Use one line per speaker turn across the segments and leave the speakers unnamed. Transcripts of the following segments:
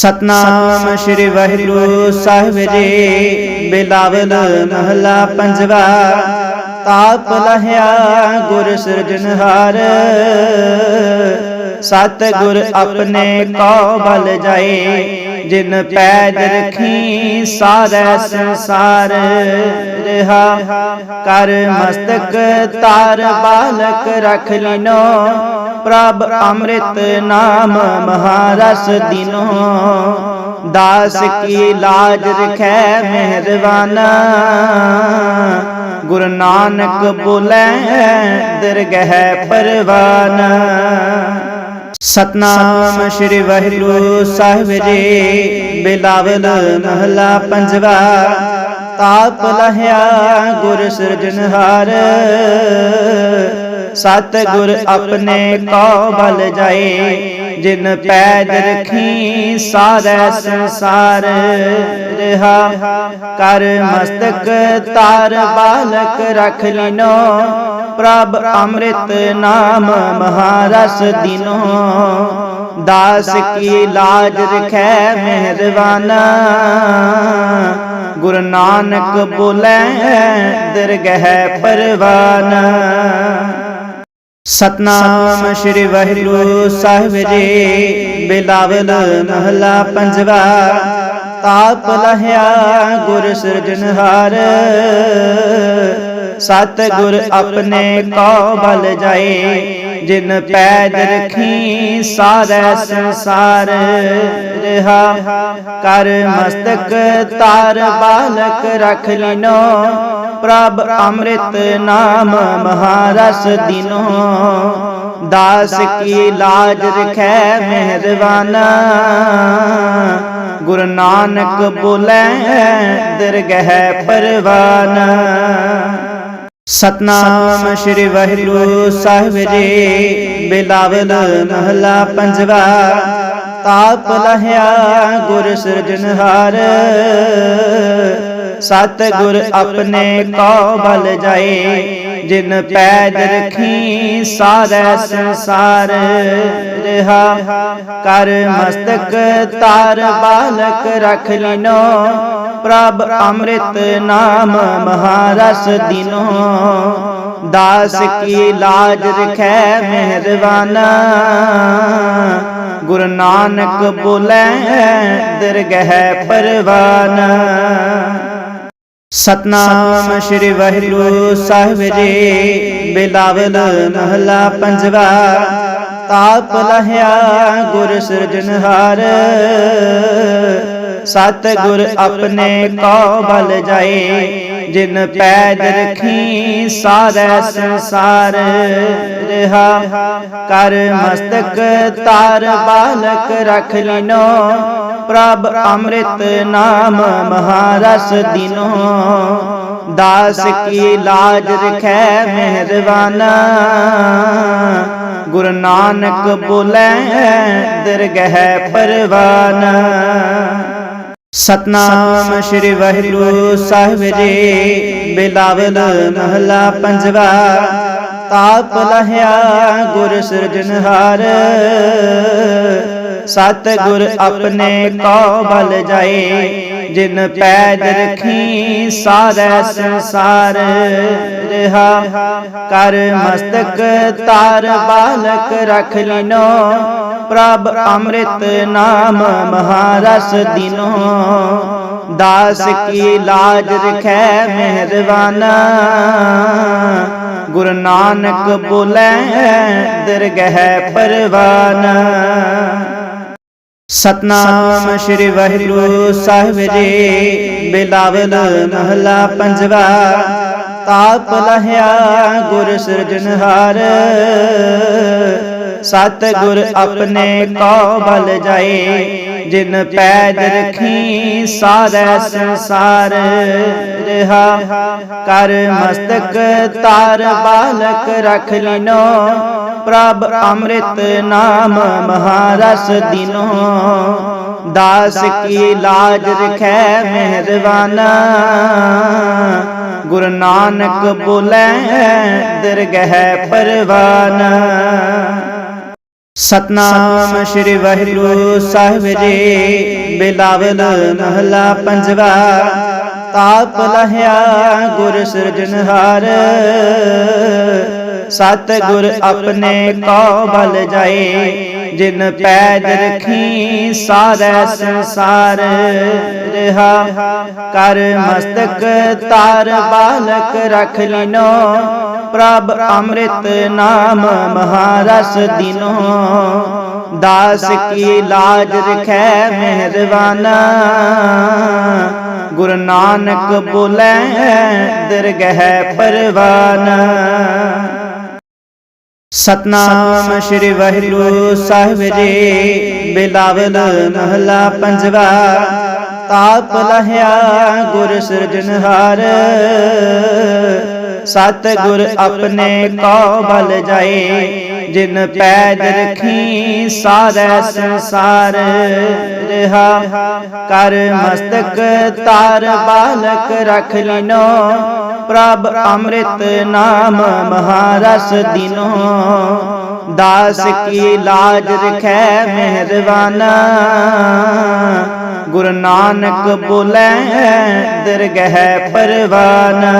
ਸਤਨਾਮ ਸ੍ਰੀ ਵਾਹਿਗੁਰੂ ਸਾਹਿਬ ਜੀ। ਬਿਲਾਵਲ ਮਹਲਾ ਪੰਜਵਾ। ਤਾਪ ਲਹਿਆ ਗੁਰ ਸਿਰਜਨਹਾਰ ਸਤ ਗੁਰ ਆਪਣੇ ਕੋ ਬਲ ਜਾਏ। ਜਿਨ ਪੈਜ ਰਖੀ, ਸਾਰੇ ਸੰਸਾਰ ਰਹਾ। ਕਰ ਮਸਤਕ ਤਾਰ ਬਾਲਕ ਰਖ ਲਿਨੋ, ਪ੍ਰਭ ਅੰਮ੍ਰਿਤ ਨਾਮ ਮਹਾਰਸ ਦਿਨੋ। ਦਾਸ ਕੀ ਲਾਜ ਰਖੈ ਮਿਹਰਬਾਨਾ। ਗੁਰੂ ਨਾਨਕ ਬੋਲੇ, ਦਰਗਹਿ ਪਰਵਾਨਾ। ਸਤਨਾਮ ਸ੍ਰੀ ਵਾਹਿਗੁਰੂ ਸਾਹਿਬ ਜੀ। ਬਿਲਾਵਲ ਮਹਲਾ ਪੰਜਵਾ। ਤਾਪ ਲਹਿਆ ਗੁਰ ਸਿਰਜਨਹਾਰ ਸਤ ਗੁਰ ਆਪਣੇ ਕੋ ਬਲ ਜਾਏ, ਜਿਨ ਪੈਜ ਰਖੀ ਸਾਰੇ ਸੰਸਾਰ। ਰਹਾ ਕਰ ਮਸਤਕ ਤਾਰ ਬਾਲਕ ਰਖ ਲਿਨੋ, ਪ੍ਰਭ ਅੰਮ੍ਰਿਤ ਨਾਮ ਮਹਾਰਸ ਦਿਨੋ। ਦਾਸ ਕੀ ਲਾਜ ਰਖੈ ਮਿਹਰਵਾਨਾ ਗੁਰੂ ਨਾਨਕ ਬੋਲੇ, ਦਰਗਹਿ ਪਰਵਾਨਾ। ਸਤਨਾਮ ਸ੍ਰੀ ਵਾਹਿਗੁਰੂ ਸਾਹਿਬ ਜੀ। ਬਿਲਾਵਲ ਮਹਲਾ ਪੰਜਵਾ। ਤਾਪ ਲਹਿਆ ਗੁਰ ਸਿਰਜਨਹਾਰ ਸਤ ਗੁਰ ਆਪਣੇ ਕੋ ਬਲ ਜਾਏ। ਜਿਨ ਪੈਜ ਰਖੀ, ਸਾਰੇ ਸੰਸਾਰ ਰਹਾ। ਕਰ ਮਸਤਕ ਤਾਰ ਬਾਲਕ ਰਖ ਲਿਨੋ, ਪ੍ਰਭ ਅੰਮ੍ਰਿਤ ਨਾਮ ਮਹਾਰਸ ਦਿਨੋ। ਦਾਸ ਕੀ ਲਾਜ ਰਖੈ ਮਿਹਰਬਾਨਾ। ਗੁਰੂ ਨਾਨਕ ਬੋਲੇ, ਦਰਗਹਿ ਪਰਵਾਨਾ। ਸਤਨਾਮ ਸ੍ਰੀ ਵਾਹਿਗੁਰੂ ਸਾਹਿਬ ਜੀ। ਬਿਲਾਵਲ ਮਹਲਾ ਪੰਜਵਾ। ਤਾਪ ਲਹਿਆ ਗੁਰ ਸਿਰਜਨਹਾਰ ਸਤ ਗੁਰ ਆਪਣੇ ਕੋ ਬਲ ਜਾਏ। ਜਿਨ ਪੈਜ ਰਖੀ, ਸਾਰੇ ਸੰਸਾਰ ਰਹਾ। ਕਰ ਮਸਤਕ ਤਾਰ ਬਾਲਕ ਰਖ ਲਿਨੋ, ਪ੍ਰਭ ਅੰਮ੍ਰਿਤ ਨਾਮ ਮਹਾਰਸ ਦਿਨੋ। ਦਾਸ ਕੀ ਲਾਜ ਰਖੈ ਮਿਹਰਬਾਨਾ। ਗੁਰੂ ਨਾਨਕ ਬੋਲੇ, ਦਰਗਹਿ ਪਰਵਾਨਾ। ਸਤਨਾਮ ਸ੍ਰੀ ਵਾਹਿਗੁਰੂ ਸਾਹਿਬ ਜੀ। ਬਿਲਾਵਲ ਮਹਲਾ ਪੰਜਵਾ। ਤਾਪ ਲਹਿਆ ਗੁਰ ਸਿਰਜਨਹਾਰ ਸਤ ਗੁਰ ਆਪਣੇ ਕੋ ਬਲ ਜਾਏ, ਜਿਨ ਪੈਜ ਰਖੀ ਸਾਰੇ ਸੰਸਾਰ। ਰਹਾ ਕਰ ਮਸਤਕ ਤਾਰ ਬਾਲਕ ਰਖ ਲਿਨੋ, ਪ੍ਰਭ ਅੰਮ੍ਰਿਤ ਨਾਮ ਮਹਾਰਸ ਦਿਨੋ। ਦਾਸ ਕੀ ਲਾਜ ਰਖੈ ਮਿਹਰਬਾਨਾ। ਗੁਰੂ ਨਾਨਕ ਬੋਲੇ, ਦਰਗਹਿ ਪਰਵਾਨਾ। ਸਤਨਾਮ ਸ੍ਰੀ ਵਾਹਿਗੁਰੂ ਸਾਹਿਬ ਜੀ। ਬਿਲਾਵਲ ਮਹਲਾ ਪੰਜਵਾ। ਤਾਪ ਲਹਿਆ ਗੁਰ ਸਿਰਜਨਹਾਰ ਸਤ ਗੁਰ ਆਪਣੇ ਕੋ ਬਲ ਜਾਏ, ਜਿਨ ਪੈਜ ਰਖੀ ਸਾਰੇ ਸੰਸਾਰ। ਰਹਾ ਕਰ ਮਸਤਕ ਤਾਰ ਬਾਲਕ ਰਖ ਲਿਨੋ, ਪ੍ਰਭ ਅੰਮ੍ਰਿਤ ਨਾਮ ਮਹਾਰਸ ਦਿਨੋ। ਦਾਸ ਕੀ ਲਾਜ ਰਖੈ ਮਿਹਰਬਾਨਾ। ਗੁਰੂ ਨਾਨਕ ਬੋਲੇ, ਦਰਗਹਿ ਪਰਵਾਨਾ। ਸਤਨਾਮ ਸ੍ਰੀ ਵਾਹਿਗੁਰੂ ਸਾਹਿਬ ਜੀ। ਬਿਲਾਵਲ ਮਹਲਾ ਪੰਜਵਾ। ਤਾਪ ਲਹਿਆ ਗੁਰ ਸਿਰਜਨਹਾਰ ਸਤ ਗੁਰ ਆਪਣੇ ਕੋ ਬਲ ਜਾਏ। ਜਿਨ ਪੈਜ ਰਖੀ, ਸਾਰੇ ਸੰਸਾਰ ਰਹਾ। ਕਰ ਮਸਤਕ ਤਾਰ ਬਾਲਕ ਰਖ ਲਿਨੋ। ਪ੍ਰਭ ਅੰਮ੍ਰਿਤ ਨਾਮ ਮਹਾਰਸ ਦਿਨੋ। ਦਾਸ ਕੀ ਲਾਜ ਰਖੈ ਮਿਹਰਬਾਨਾ। ਗੁਰੂ ਨਾਨਕ ਬੋਲੇ, ਦਰਗਹਿ ਪਰਵਾਨਾ। ਸਤਨਾਮ ਸ੍ਰੀ ਵਾਹਿਗੁਰੂ ਸਾਹਿਬ ਜੀ, ਬਿਲਾਵਲ ਮਹਲਾ ਪੰਜਵਾ, ਤਾਪ ਲਹਿਆ ਗੁਰ ਸਿਰਜਨਹਾਰ ਸਤ ਗੁਰ ਆਪਣੇ ਕੋ ਬਲ ਜਾਏ ਜਿਨ ਪੈਜ ਰਖੀ, ਸਾਰੈ ਸੰਸਾਰ ਰਹਾ। ਕਰ ਮਸਤਕ ਤਾਰ ਬਾਲਕ ਰਖ ਲਿਨੋ, ਪ੍ਰਭ ਅੰਮ੍ਰਿਤ ਨਾਮ ਮਹਾਰਸ ਦਿਨੋ। ਦਾਸ ਕੀ ਲਾਜ ਰਖੈ ਮਿਹਰਬਾਨਾ। ਗੁਰੂ ਨਾਨਕ ਬੋਲੇ, ਦਰਗਹਿ ਪਰਵਾਨਾ। ਸਤਨਾਮ ਸ੍ਰੀ ਵਾਹਿਗੁਰੂ ਸਾਹਿਬ ਜੀ। ਬਿਲਾਵਲ ਮਹਲਾ ਪੰਜਵਾ। ਤਾਪ ਲਹਿਆ ਗੁਰ ਸਿਰਜਨਹਾਰ ਸਤ ਗੁਰ ਆਪਣੇ ਕੋ ਬਲ ਜਾਏ, ਜਿਨ ਪੈਜ ਰਖੀ ਸਾਰੈ ਸੰਸਾਰ। ਰਹਾ ਕਰ ਮਸਤਕ ਤਾਰ ਬਾਲਕ ਰਖ ਲਿਨੋ, ਪ੍ਰਭ ਅੰਮ੍ਰਿਤ ਨਾਮ ਮਹਾਰਸ ਦਿਨੋ। ਦਾਸ ਕੀ ਲਾਜ ਰਖੈ ਮਿਹਰਬਾਨਾ। ਗੁਰੂ ਨਾਨਕ ਬੋਲੇ, ਦਰਗਹਿ ਪਰਵਾਨਾ।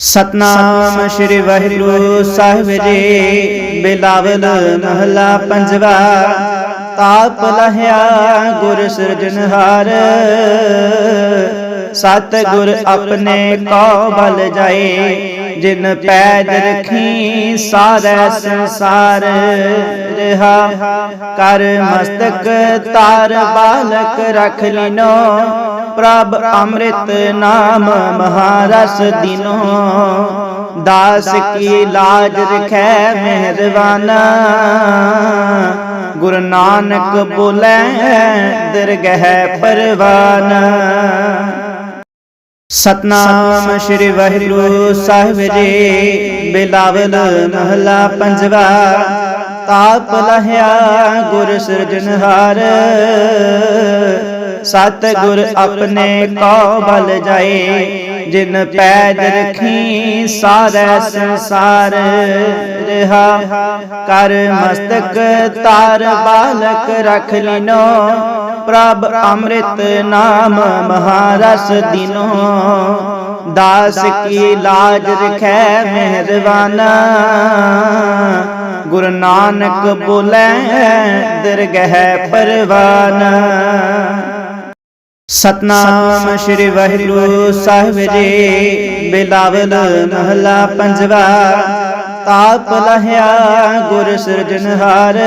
ਸਤਨਾਮ ਸ੍ਰੀ ਵਾਹਿਗੁਰੂ ਸਾਹਿਬ ਜੀ। ਬਿਲਾਵਲ ਮਹਲਾ ਪੰਜਵਾ। ਤਾਪ ਲਹਿਆ ਗੁਰ ਸਿਰਜਨਹਾਰ ਸਤ ਗੁਰ ਆਪਣੇ ਕੋ ਬਲ ਜਾਏ। ਜਿਨ ਪੈਜ ਰਖੀ, ਸਾਰੈ ਸੰਸਾਰ ਰਹਾ। ਕਰ ਮਸਤਕ ਤਾਰ ਬਾਲਕ ਰਖ ਲਿਨੋ, ਪ੍ਰਭ ਅੰਮ੍ਰਿਤ ਨਾਮ ਮਹਾਰਸ ਦਿਨੋ। ਦਾਸ ਕੀ ਲਾਜ ਰਖੈ ਮਿਹਰਬਾਨਾ। ਗੁਰੂ ਨਾਨਕ ਬੋਲੇ, ਦਰਗਹਿ ਪਰਵਾਨਾ। ਸਤਨਾਮ ਸ੍ਰੀ ਵਾਹਿਗੁਰੂ ਸਾਹਿਬ ਜੀ। ਬਿਲਾਵਲ ਮਹਲਾ ਪੰਜਵਾ। ਤਾਪ ਲਹਿਆ ਗੁਰ ਸਿਰਜਨਹਾਰ ਸਤ ਗੁਰ ਆਪਣੇ ਕੋ ਬਲ ਜਾਏ। ਜਿਨ ਪੈਜ ਰਖੀ, ਸਾਰੈ ਸੰਸਾਰ ਰਹਾ। ਕਰ ਮਸਤਕ ਤਾਰ ਬਾਲਕ ਰਖ ਲਿਨੋ, ਪ੍ਰਭ ਅੰਮ੍ਰਿਤ ਨਾਮ ਮਹਾਰਸ ਦਿਨੋ। ਦਾਸ ਕੀ ਲਾਜ ਰਖੈ ਮਿਹਰਵਾਨਾ ਗੁਰੂ ਨਾਨਕ ਬੋਲੇ, ਦਰਗਹਿ ਪਰਵਾਨਾ। ਸਤਨਾਮ ਸ੍ਰੀ ਵਾਹਿਗੁਰੂ ਸਾਹਿਬ ਜੀ, ਬਿਲਾਵਲ ਮਹਲਾ ਪੰਜਵਾ, ਤਾਪ ਲਹਿਆ ਗੁਰ ਸਿਰਜਨਹਾਰ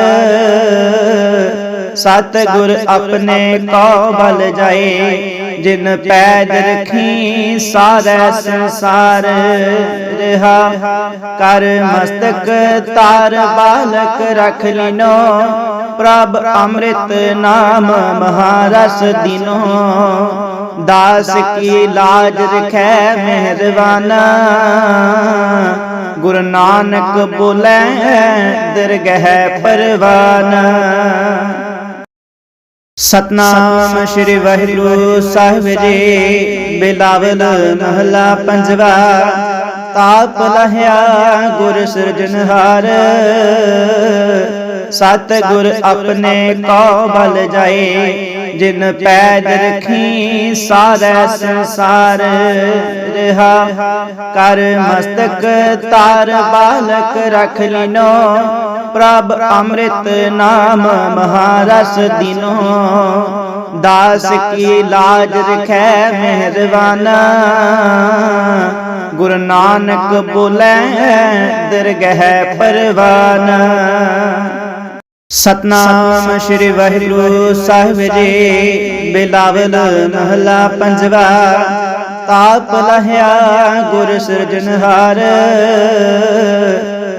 ਸਤ ਗੁਰ ਆਪਣੇ ਕੋ ਬਲ ਜਾਏ ਜਿਨ ਪੈਜ ਰਖੀ, ਸਾਰੈ ਸੰਸਾਰ। ਰਹਾ ਕਰ ਮਸਤਕ, ਤਾਰ ਬਾਲਕ ਰਖ ਲਿਨੋ। ਪ੍ਰਭ ਅੰਮ੍ਰਿਤ ਨਾਮ ਮਹਾਰਸ ਦਿਨੋ। ਦਾਸ ਕੀ ਲਾਜ ਰਖੈ ਮਿਹਰਬਾਨਾ। ਗੁਰੂ ਨਾਨਕ ਬੋਲੇ, ਦਰਗਹਿ ਪਰਵਾਨਾ। ਸਤਨਾਮ ਸ੍ਰੀ ਵਾਹਿਗੁਰੂ ਸਾਹਿਬ ਜੀ, ਬਿਲਾਵਲ ਮਹਲਾ ਪੰਜਵਾ, ਤਾਪ ਲਹਿਆ ਗੁਰ ਸਿਰਜਨਹਾਰ ਸਤ ਗੁਰ ਆਪਣੇ ਕੋ ਬਲ ਜਾਏ ਜਿਨ ਪੈਜ ਰਖੀ, ਸਾਰੈ ਸੰਸਾਰ ਰਹਾ। ਕਰ ਮਸਤਕ ਤਾਰ ਬਾਲਕ ਰਖ ਲਿਨੋ, ਪ੍ਰਭ ਅੰਮ੍ਰਿਤ ਨਾਮ ਮਹਾਰਸ ਦਿਨੋ। ਦਾਸ ਕੀ ਲਾਜ ਰਖੈ ਮਿਹਰਬਾਨਾ। ਗੁਰੂ ਨਾਨਕ ਬੋਲੇ, ਦਰਗਹਿ ਪਰਵਾਨਾ। ਸਤਨਾਮ ਸ੍ਰੀ ਵਾਹਿਗੁਰੂ ਸਾਹਿਬ ਜੀ। ਬਿਲਾਵਲ ਮਹਲਾ ਪੰਜਵਾ। ਤਾਪ ਲਹਿਆ ਗੁਰ ਸਿਰਜਨਹਾਰ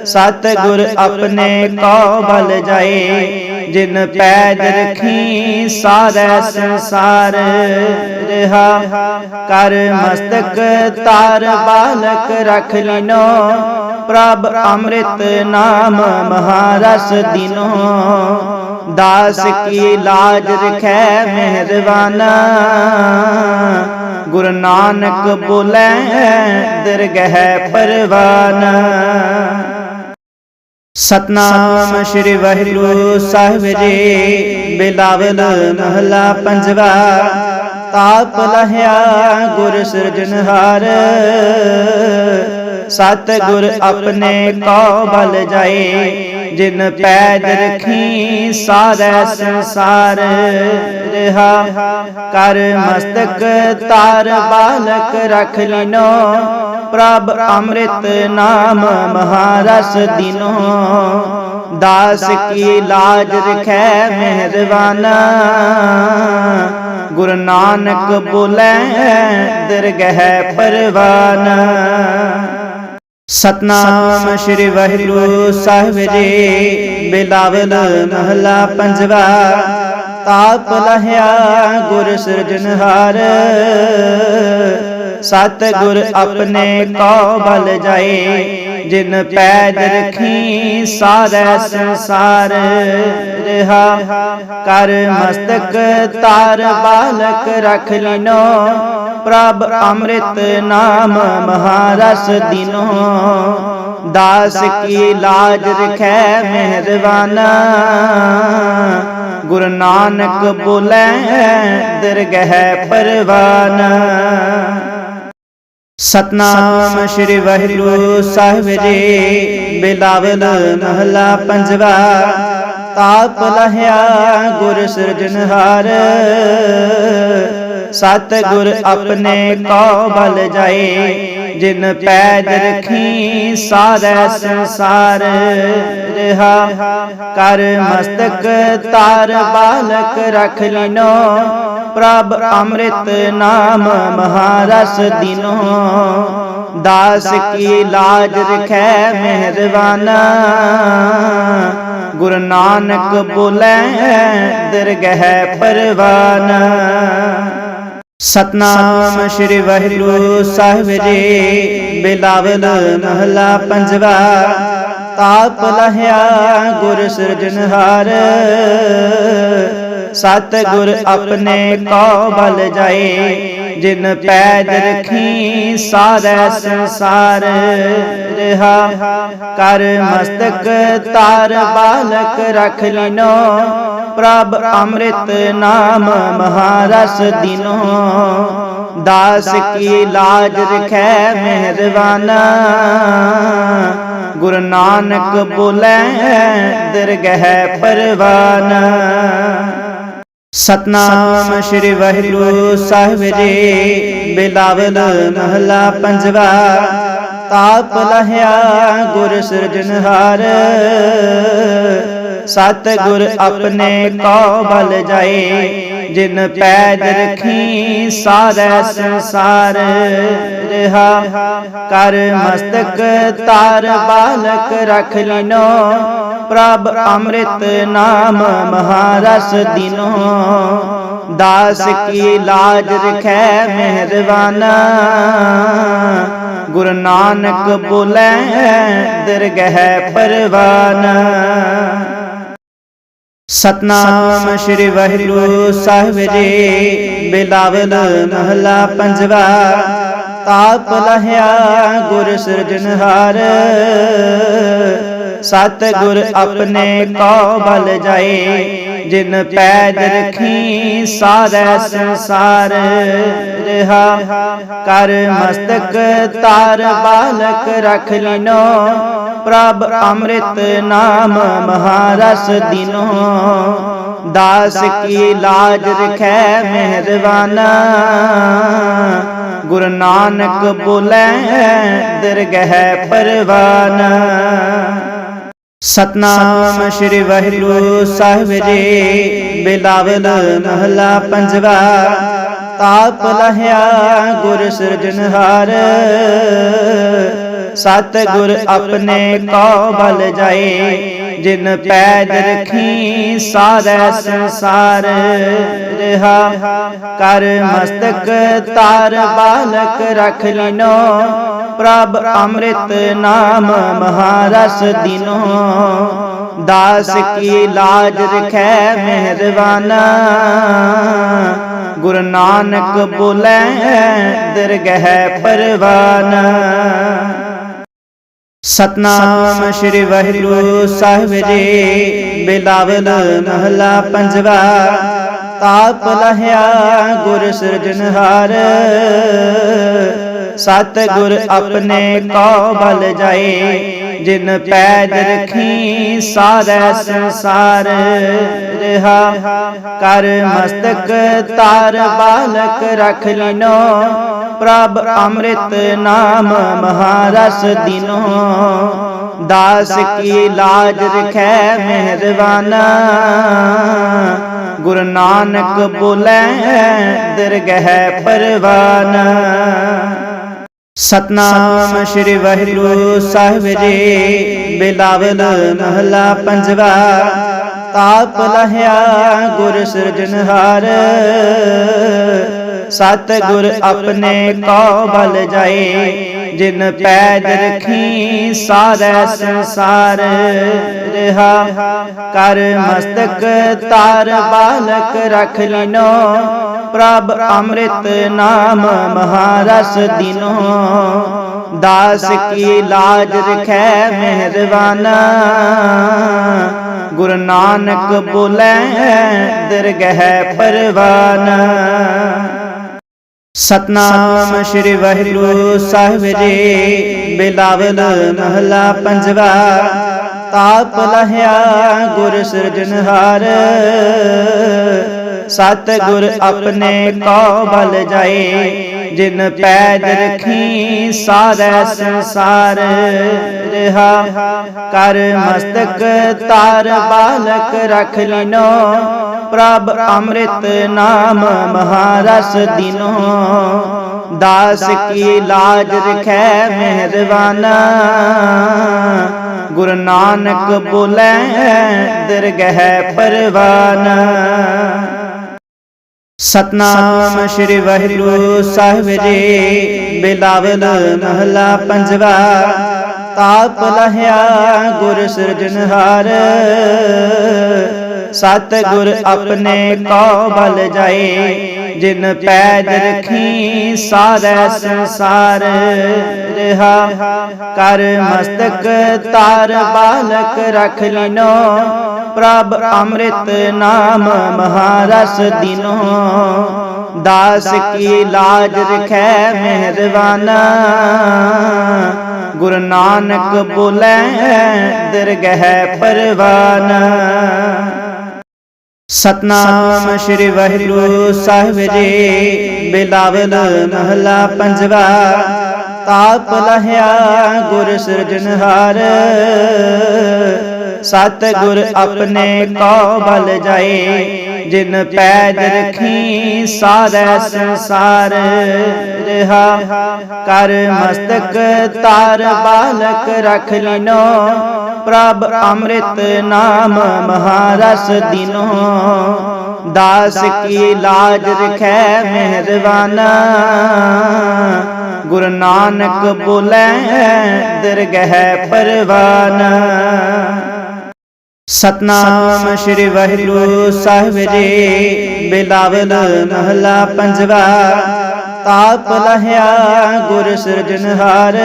ਸਤ ਗੁਰ ਆਪਣੇ ਕੋ ਬਲ ਜਾਏ। ਜਿਨ ਪੈਜ ਰਖੀ, ਸਾਰੈ ਸੰਸਾਰ ਰਹਾ। ਕਰ ਮਸਤਕ ਤਾਰ ਬਾਲਕ ਰਖ ਲਿਨੋ, ਪ੍ਰਭ ਅੰਮ੍ਰਿਤ ਨਾਮ ਮਹਾਰਸ ਦਿਨੋ। ਦਾਸ ਕੀ ਲਾਜ ਰਖੈ ਮਿਹਰਬਾਨਾ। ਗੁਰੂ ਨਾਨਕ ਬੋਲੇ, ਦਰਗਹਿ ਪਰਵਾਨਾ। ਸਤਨਾਮ ਸ੍ਰੀ ਵਾਹਿਗੁਰੂ ਸਾਹਿਬ ਜੀ। ਬਿਲਾਵਲ ਮਹਲਾ ਪੰਜਵਾ। ਤਾਪ ਲਹਿਆ ਗੁਰ ਸਿਰਜਨਹਾਰ ਸਤ ਗੁਰ ਆਪਣੇ ਕੋ ਬਲ ਜਾਏ, ਜਿਨ ਪੈਜ ਰਖੀ ਸਾਰੈ ਸੰਸਾਰ। ਰਹਾ ਕਰ ਮਸਤਕ ਤਾਰ ਬਾਲਕ ਰਖ ਲਿਨੋ। ਪ੍ਰਭ ਅੰਮ੍ਰਿਤ ਨਾਮ ਮਹਾਰਸ ਦਿਨੋ। ਦਾਸ ਕੀ ਲਾਜ ਰਖੈ ਮਿਹਰਬਾਨਾ। ਗੁਰੂ ਨਾਨਕ ਬੋਲੇ ਦਰਗਹਿ ਪਰਵਾਨਾ। ਸਤਨਾਮ ਸ੍ਰੀ ਵਾਹਿਗੁਰੂ ਸਾਹਿਬ ਜੀ, ਬਿਲਾਵਲ ਮਹਲਾ ਪੰਜਵਾ। ਤਾਪ ਲਹਿਆ ਗੁਰ ਸਿਰਜਨਹਾਰ ਸਤ ਗੁਰ ਆਪਣੇ ਕੋ ਬਲ ਜਾਏ ਜਿਨ ਪੈਜ ਰਖੀ ਸਾਰੈ ਸੰਸਾਰ ਰਹਾ। ਕਰ ਮਸਤਕ ਤਾਰ ਬਾਲਕ ਰਖ ਲਿਨੋ। ਪ੍ਰਭ ਅੰਮ੍ਰਿਤ ਨਾਮ ਮਹਾਰਸ ਦਿਨੋ। ਦਾਸ ਕੀ ਲਾਜ ਰਖੈ ਮਿਹਰਬਾਨਾ। ਗੁਰੂ ਨਾਨਕ ਬੋਲੇ ਦਰਗਹਿ ਪਰਵਾਨਾ। ਸਤਨਾਮ ਸ੍ਰੀ ਵਾਹਿਗੁਰੂ ਸਾਹਿਬ ਜੀ, ਬਿਲਾਵਲ ਮਹਲਾ ਪੰਜਵਾ, ਤਾਪ ਲਹਿਆ ਗੁਰ ਸਿਰਜਨਹਾਰ ਸਤ ਗੁਰ ਆਪਣੇ ਕੋ ਬਲ ਜਾਏ ਜਿਨ ਪੈਜ ਰਖੀ, ਸਾਰੈ ਸੰਸਾਰ ਰਹਾ। ਕਰ ਮਸਤਕ ਤਾਰ ਬਾਲਕ ਰਖ ਲਿਨੋ, ਪ੍ਰਭ ਅੰਮ੍ਰਿਤ ਨਾਮ ਮਹਾਰਸ ਦਿਨੋ। ਦਾਸ ਕੀ ਲਾਜ ਰਖੈ ਮਿਹਰਬਾਨਾ। ਗੁਰੂ ਨਾਨਕ ਬੋਲੇ, ਦਰਗਹਿ ਪਰਵਾਨਾ। ਸਤਨਾਮ ਸ੍ਰੀ ਵਾਹਿਗੁਰੂ ਸਾਹਿਬ ਜੀ। ਬਿਲਾਵਲ ਮਹਲਾ ਪੰਜਵਾ। ਤਾਪ ਲਹਿਆ ਗੁਰ ਸਿਰਜਨਹਾਰ ਸਤ ਗੁਰ ਆਪਣੇ ਕੋ ਬਲ ਜਾਏ। ਜਿਨ ਪੈਜ ਰਖੀ, ਸਾਰੈ ਸੰਸਾਰ ਰਹਾ। ਕਰ ਮਸਤਕ ਤਾਰ ਬਾਲਕ ਰਖ ਲਿਨੋ। ਪ੍ਰਭ ਅੰਮ੍ਰਿਤ ਨਾਮ ਮਹਾਰਸ ਦਿਨੋ। ਦਾਸ ਕੀ ਲਾਜ ਰਖੈ ਮਿਹਰਬਾਨਾ। ਗੁਰੂ ਨਾਨਕ ਬੋਲੇ, ਦਰਗਹਿ ਪਰਵਾਨਾ। ਸਤਨਾਮ ਸ੍ਰੀ ਵਾਹਿਗੁਰੂ ਸਾਹਿਬ ਜੀ, ਬਿਲਾਵਲ ਮਹਲਾ ਪੰਜਵਾ, ਤਾਪ ਲਹਿਆ ਗੁਰ ਸਿਰਜਨਹਾਰ ਸਤ ਗੁਰ ਆਪਣੇ ਕੋ ਬਲ ਜਾਏ ਜਿਨ ਪੈਜ ਰਖੀ, ਸਾਰੈ ਸੰਸਾਰ ਰਹਾ। ਕਰ ਮਸਤਕ ਤਾਰ ਬਾਲਕ ਰਖ ਲਿਨੋ, ਪ੍ਰਭ ਅੰਮ੍ਰਿਤ ਨਾਮ ਮਹਾਰਸ ਦਿਨੋ। ਦਾਸ ਕੀ ਲਾਜ ਰਖੈ ਮਿਹਰਬਾਨਾ। ਗੁਰੂ ਨਾਨਕ ਬੋਲੇ, ਦਰਗਹਿ ਪਰਵਾਨਾ। ਸਤਨਾਮ ਸ੍ਰੀ ਵਾਹਿਗੁਰੂ ਸਾਹਿਬ ਜੀ, ਬਿਲਾਵਲ ਮਹਲਾ ਪੰਜਵਾ, ਤਾਪ ਲਹਿਆ ਗੁਰ ਸਿਰਜਨਹਾਰ ਸਤ ਗੁਰ ਆਪਣੇ ਕੋ ਬਲ ਜਾਏ ਜਿਨ ਪੈਜ ਰਖੀ, ਸਾਰੈ ਸੰਸਾਰ ਰਹਾ। ਕਰ ਮਸਤਕ ਤਾਰ ਬਾਲਕ ਰਖ ਲਿਨੋ, ਪ੍ਰਭ ਅੰਮ੍ਰਿਤ ਨਾਮ ਮਹਾਰਸ ਦਿਨੋ। ਦਾਸ ਕੀ ਲਾਜ ਰਖੈ ਮਿਹਰਬਾਨਾ। ਗੁਰੂ ਨਾਨਕ ਬੋਲੇ, ਦਰਗਹਿ ਪਰਵਾਨਾ। ਸਤਨਾਮ ਸ੍ਰੀ ਵਾਹਿਗੁਰੂ ਸਾਹਿਬ ਜੀ। ਬਿਲਾਵਲ ਮਹਲਾ ਪੰਜਵਾ। ਤਾਪ ਲਹਿਆ ਗੁਰ ਸਿਰਜਨਹਾਰ ਸਤ ਗੁਰ ਆਪਣੇ ਕੋ ਬਲ ਜਾਏ, ਜਿਨ ਪੈਜ ਰਖੀ ਸਾਰੈ ਸੰਸਾਰ, ਰਹਾ ਕਰ ਮਸਤਕ ਤਾਰ ਬਾਲਕ ਰਖ ਲਿਨੋ, ਪ੍ਰਭ ਅੰਮ੍ਰਿਤ ਨਾਮ ਮਹਾਰਸ ਦਿਨੋ। ਦਾਸ ਕੀ ਲਾਜ ਰਖੈ ਮਿਹਰਬਾਨਾ, ਗੁਰੂ ਨਾਨਕ ਬੋਲੇ, ਦਰਗਹਿ ਪਰਵਾਨਾ। ਸਤਨਾਮ ਸ੍ਰੀ ਵਾਹਿਗੁਰੂ ਸਾਹਿਬ ਜੀ ਬਿਲਾਵਲ ਮਹਲਾ ਪੰਜਵਾ ਤਾਪ ਲਹਿਆ ਗੁਰ ਸਿਰਜਨਹਾਰ ਸਤ ਗੁਰ ਆਪਣੇ ਕੋ ਬਲ ਜਾਏ, ਜਿਨ ਪੈਜ ਰਖੀ ਸਾਰੈ ਸੰਸਾਰ। ਰਹਾ ਕਰ ਮਸਤਕ ਤਾਰ ਬਾਲਕ ਰਖ ਲਿਨੋ, ਪ੍ਰਭ ਅੰਮ੍ਰਿਤ ਨਾਮ ਮਹਾਰਸ ਦਿਨੋ। ਦਾਸ ਕੀ ਲਾਜ ਰਖੈ ਮਿਹਰਬਾਨਾ। ਗੁਰੂ ਨਾਨਕ ਬੋਲੇ, ਦਰਗਹਿ ਪਰਵਾਨਾ। ਸਤਨਾਮ ਸ੍ਰੀ ਵਾਹਿਗੁਰੂ ਸਾਹਿਬ ਜੀ ਬਿਲਾਵਲ ਮਹਲਾ ਪੰਜਵਾ ਤਾਪ ਲਹਿਆ ਗੁਰ ਸਿਰਜਨਹਾਰ ਸਤ ਗੁਰ ਆਪਣੇ ਕੋ ਬਲ ਜਾਏ, ਜਿਨ ਪੈਜ ਰਖੀ ਸਾਰੈ ਸੰਸਾਰ। ਰਹਾ ਕਰ ਮਸਤਕ ਤਾਰ ਬਾਲਕ ਰਖ ਲਿਨੋ, ਪ੍ਰਭ ਅੰਮ੍ਰਿਤ ਨਾਮ ਮਹਾਰਸ ਦਿਨੋ। ਦਾਸ ਕੀ ਲਾਜ ਰਖੈ ਮਿਹਰਬਾਨਾ। ਗੁਰੂ ਨਾਨਕ ਬੋਲੇ, ਦਰਗਹਿ ਪਰਵਾਨਾ। ਸਤਨਾਮ ਸ੍ਰੀ ਵਾਹਿਗੁਰੂ ਸਾਹਿਬ ਜੀ। ਬਿਲਾਵਲ ਮਹਲਾ ਪੰਜਵਾ। ਤਾਪ ਲਹਿਆ ਗੁਰ ਸਿਰਜਨਹਾਰ ਸਤ ਗੁਰ ਆਪਣੇ ਕੋ ਬਲ ਜਾਏ, ਜਿਨ ਪੈਦ ਰਖੀ ਸਾਰੈ ਸੰਸਾਰ। ਰਹਾ ਕਰ ਮਸਤਕ ਤਾਰ ਬਾਲਕ ਰਖ ਲਿਨੋ, ਪ੍ਰਭ ਅੰਮ੍ਰਿਤ ਨਾਮ ਮਹਾਰਸ ਦਿਨੋ। ਦਾਸ ਕੀ ਲਾਜ ਰਖੈ ਮਿਹਰਬਾਨਾ। ਗੁਰੂ ਨਾਨਕ ਬੋਲੇ, ਦਰਗਹਿ ਪਰਵਾਨਾ। ਸਤਨਾਮ ਸ੍ਰੀ ਵਾਹਿਗੁਰੂ ਸਾਹਿਬ ਜੀ, ਬਿਲਾਵਲ ਮਹਲਾ ਪੰਜਵਾ, ਤਾਪ ਲਹਿਆ ਗੁਰ ਸਿਰਜਨਹਾਰ ਸਤ ਗੁਰ ਆਪਣੇ ਕੋ ਬਲ ਜਾਏ, ਜਿਨ ਪੈਜ ਰਖੀ ਸਾਰੈ ਸੰਸਾਰ। ਰਹਾ ਕਰ ਮਸਤਕ ਤਾਰ ਬਾਲਕ ਰਖ ਲਿਨੋ ਪ੍ਰਭ ਅੰਮ੍ਰਿਤ ਨਾਮ ਮਹਾਰਸ ਦਿਨੋ। ਦਾਸ ਕੀ ਲਾਜ ਰਖੈ ਮਿਹਰਬਾਨਾ। ਗੁਰੂ ਨਾਨਕ ਬੋਲੇ, ਦਰਗਹਿ ਪਰਵਾਨਾ। ਸਤਨਾਮ ਸ੍ਰੀ ਵਾਹਿਗੁਰੂ ਸਾਹਿਬ ਜੀ, ਬਿਲਾਵਲ ਮਹਲਾ ਪੰਜਵਾ। ਤਾਪ ਲਹਿਆ ਗੁਰ ਸਿਰਜਨਹਾਰ ਸਤ ਗੁਰ ਆਪਣੇ ਕੋ ਬਲ ਜਾਏ ਜਿਨ ਪੈਜ ਰਖੀ ਸਾਰੈ ਸੰਸਾਰ ਰਹਾ। ਕਰ ਮਸਤਕ ਤਾਰ ਬਾਲਕ ਰਖ ਲਿਨੋ ਪ੍ਰਭ ਅੰਮ੍ਰਿਤ ਨਾਮ ਮਹਾਰਸ ਦਿਨੋ। ਦਾਸ ਕੀ ਲਾਜ ਰਖੈ ਮਿਹਰਬਾਨਾ। ਗੁਰੂ ਨਾਨਕ ਬੋਲੇ ਦਰਗਹਿ ਪਰਵਾਨਾ। ਸਤਨਾਮ ਸ੍ਰੀ ਵਾਹਿਗੁਰੂ ਸਾਹਿਬ ਜੀ, ਬਿਲਾਵਲ ਮਹਲਾ ਪੰਜਵਾ, ਤਾਪ ਲਹਿਆ ਗੁਰ ਸਿਰਜਨਹਾਰ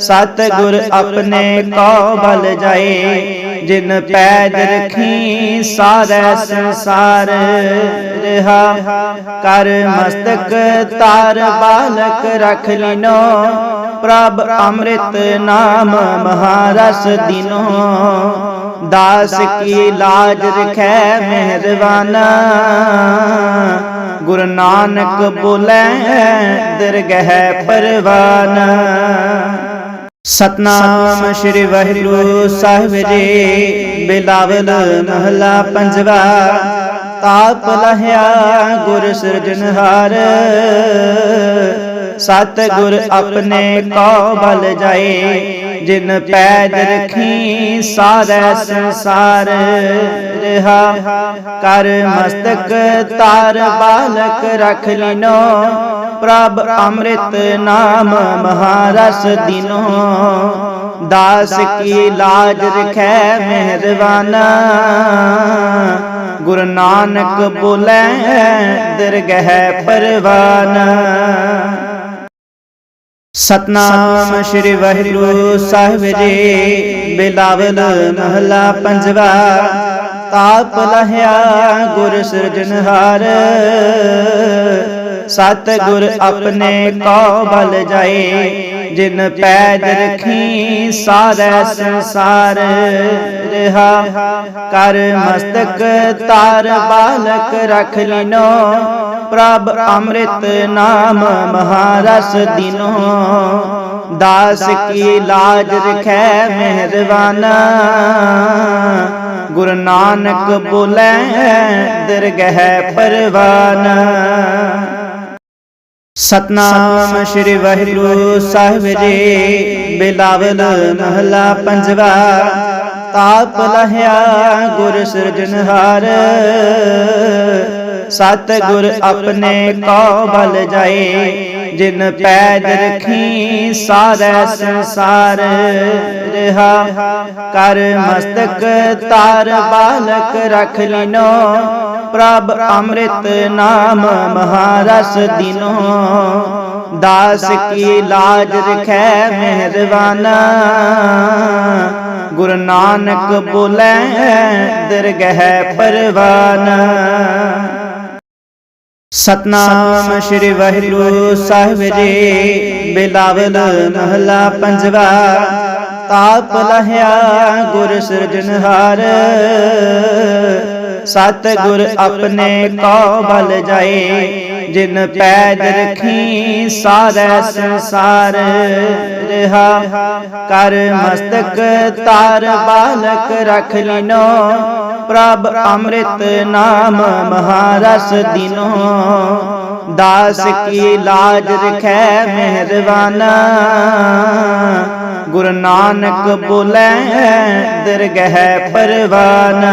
ਸਤ ਗੁਰ ਆਪਣੇ ਕੋ ਬਲ ਜਾਏ ਜਿਨ ਪੈਜ ਰਖੀ, ਸਾਰੈ ਸੰਸਾਰ ਰਹਾ। ਕਰ ਮਸਤਕ ਤਾਰ ਬਾਲਕ ਰਖ ਲਿਨੋ, ਪ੍ਰਭ ਅੰਮ੍ਰਿਤ ਨਾਮ ਮਹਾਰਸ ਦਿਨੋ। ਦਾਸ ਕੀ ਲਾਜ ਰਖੈ ਮਿਹਰਬਾਨਾ। ਗੁਰੂ ਨਾਨਕ ਬੋਲੇ, ਦਰਗਹਿ ਪਰਵਾਨਾ। ਸਤਨਾਮ ਸ੍ਰੀ ਵਾਹਿਗੁਰੂ ਸਾਹਿਬ ਜੀ। ਬਿਲਾਵਲ ਮਹਲਾ ਪੰਜਵਾ। ਤਾਪ ਲਹਿਆ ਗੁਰ ਸਿਰਜਨਹਾਰ ਸਤ ਗੁਰ ਆਪਣੇ ਕੋ ਬਲ ਜਾਏ। ਜਿਨ ਪੈਜ ਰਖੀ, ਸਾਰੈ ਸੰਸਾਰ ਰਹਾ। ਕਰ ਮਸਤਕ ਤਾਰ ਬਾਲਕ ਰਖ ਲਿਨੋ, ਪ੍ਰਭ ਅੰਮ੍ਰਿਤ ਨਾਮ ਮਹਾਰਸ ਦਿਨੋ। ਦਾਸ ਕੀ ਲਾਜ ਰਖੈ ਮਿਹਰਬਾਨਾ। ਗੁਰੂ ਨਾਨਕ ਬੋਲੇ, ਦਰਗਹਿ ਪਰਵਾਨਾ। ਸਤਨਾਮ ਸ੍ਰੀ ਵਾਹਿਗੁਰੂ ਸਾਹਿਬ ਜੀ ਬਿਲਾਵਲ ਮਹਲਾ ਪੰਜਵਾ ਤਾਪ ਲਹਿਆ ਗੁਰ ਸਿਰਜਨਹਾਰ ਸਤ ਗੁਰ ਆਪਣੇ ਕੋ ਬਲ ਜਾਏ, ਜਿਨ ਪੈਜ ਰਖੀ ਸਾਰੈ ਸੰਸਾਰ। ਰਹਾ ਕਰ ਮਸਤਕ ਤਾਰ ਬਾਲਕ ਰਖ ਲਿਨੋ, ਪ੍ਰਭ ਅੰਮ੍ਰਿਤ ਨਾਮ ਮਹਾਰਸ ਦਿਨੋ। ਦਾਸ ਕੀ ਲਾਜ ਰਖੈ ਮਿਹਰਬਾਨਾ। ਗੁਰੂ ਨਾਨਕ ਬੋਲੇ, ਦਰਗਹਿ ਪਰਵਾਨਾ। ਸਤਨਾਮ ਸ੍ਰੀ ਵਾਹਿਗੁਰੂ ਸਾਹਿਬ ਜੀ, ਬਿਲਾਵਲ ਮਹਲਾ ਪੰਜਵਾ, ਤਾਪ ਲਹਿਆ ਗੁਰ ਸਿਰਜਨਹਾਰ ਸਤ ਗੁਰ ਆਪਣੇ ਕੋ ਬਲ ਜਾਏ ਜਿਨ ਪੈਜ ਰਖੀ, ਸਾਰੈ ਸੰਸਾਰ ਰਹਾ। ਕਰ ਮਸਤਕ ਤਾਰ ਬਾਲਕ ਰਖ ਲਿਨੋ, ਪ੍ਰਭ ਅੰਮ੍ਰਿਤ ਨਾਮ ਮਹਾਰਸ ਦਿਨੋ। ਦਾਸ ਕੀ ਲਾਜ ਰਖੈ ਮਿਹਰਬਾਨਾ। ਗੁਰੂ ਨਾਨਕ ਬੋਲੇ, ਦਰਗਹਿ ਪਰਵਾਨਾ। ਸਤਨਾਮ ਸ੍ਰੀ ਵਾਹਿਗੁਰੂ ਸਾਹਿਬ ਜੀ। ਬਿਲਾਵਲ ਮਹਲਾ ਪੰਜਵਾ। ਤਾਪ ਲਹਿਆ ਗੁਰ ਸਿਰਜਨਹਾਰ ਸਤ ਗੁਰ ਆਪਣੇ ਕੋ ਬਲ ਜਾਏ। ਜਿਨ ਪੈਜ ਰਖੀ, ਸਾਰੈ ਸੰਸਾਰ ਰਹਾ। ਕਰ ਮਸਤਕ ਤਾਰ ਬਾਲਕ ਰਖ ਲਿਨੋ, ਪ੍ਰਭ ਅੰਮ੍ਰਿਤ ਨਾਮ ਮਹਾਰਸ ਦਿਨੋ। ਦਾਸ ਕੀ ਲਾਜ ਰਖੈ ਮਿਹਰਬਾਨਾ। ਗੁਰੂ ਨਾਨਕ ਬੋਲੇ, ਦਰਗਹਿ ਪਰਵਾਨਾ।